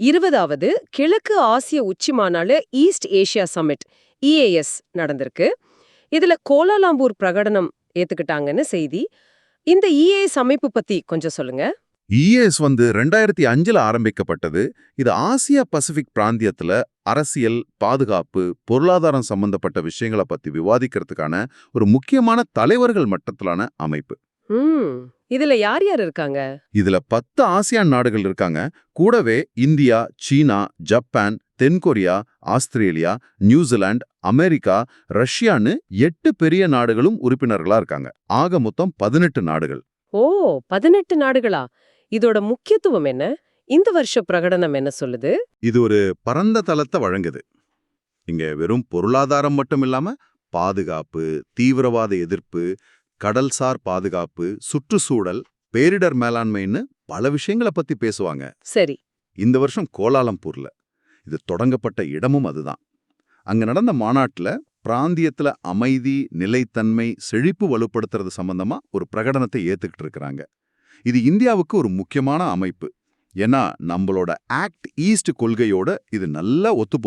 இருபதாவது கிழக்கு ஆசிய உச்சி மாநாடு ஈஸ்ட் ஏஷியா சமிட் இஏஎஸ் நடந்திருக்கு. இதுல கோலாலாம்பூர் பிரகடனம் ஏத்துக்கிட்டாங்கன்னு செய்தி. இந்த இஏஎஸ் அமைப்பு பத்தி கொஞ்சம் சொல்லுங்க. இஏஎஸ் வந்து ரெண்டாயிரத்தி அஞ்சுல ஆரம்பிக்கப்பட்டது. இது ஆசியா பசிபிக் பிராந்தியத்துல அரசியல் பாதுகாப்பு பொருளாதாரம் சம்பந்தப்பட்ட விஷயங்களை பத்தி விவாதிக்கிறதுக்கான ஒரு முக்கியமான தலைவர்கள் மட்டத்திலான அமைப்பு. இதுல யார் யார் இருக்காங்க? இதுல பத்து ஆசியான் நாடுகள் இருக்காங்க. கூடவே இந்தியா சீனா ஜப்பான் தென்கொரியா ஆஸ்திரேலியா நியூசிலாந்து அமெரிக்கா ரஷ்யான்னு எட்டு பெரிய நாடுகளும் உறுப்பினர்களா இருக்காங்க. ஆக மொத்தம் பதினெட்டு நாடுகள். ஓ பதினெட்டு நாடுகளா? இதோட முக்கியத்துவம் என்ன? இந்த வருஷ பிரகடனம் என்ன சொல்லுது? இது ஒரு பரந்த தளத்தை வழங்குது. இங்க வெறும் பொருளாதாரம் மட்டும் இல்லாம பாதுகாப்பு தீவிரவாத எதிர்ப்பு கடல்சார் பாதுகாப்பு சுற்றுச்சூழல் பேரிடர் மேலாண்மைன்னு பல விஷயங்களை பத்தி பேசுவாங்க. சரி. இந்த வருஷம் கோலாலம்பூர்ல. இது தொடங்கப்பட்ட இடமும் அதுதான். அங்க நடந்த மாநாட்டுல பிராந்தியத்துல அமைதி நிலைத்தன்மை செழிப்பு வலுப்படுத்துறது சம்பந்தமா ஒரு பிரகடனத்தை ஏத்துக்கிட்டு இருக்கிறாங்க. இது இந்தியாவுக்கு ஒரு முக்கியமான அமைப்பு. ஏன்னா நம்மளோட ஆக்ட் ஈஸ்ட் கொள்கையோட இது நல்லா ஒத்து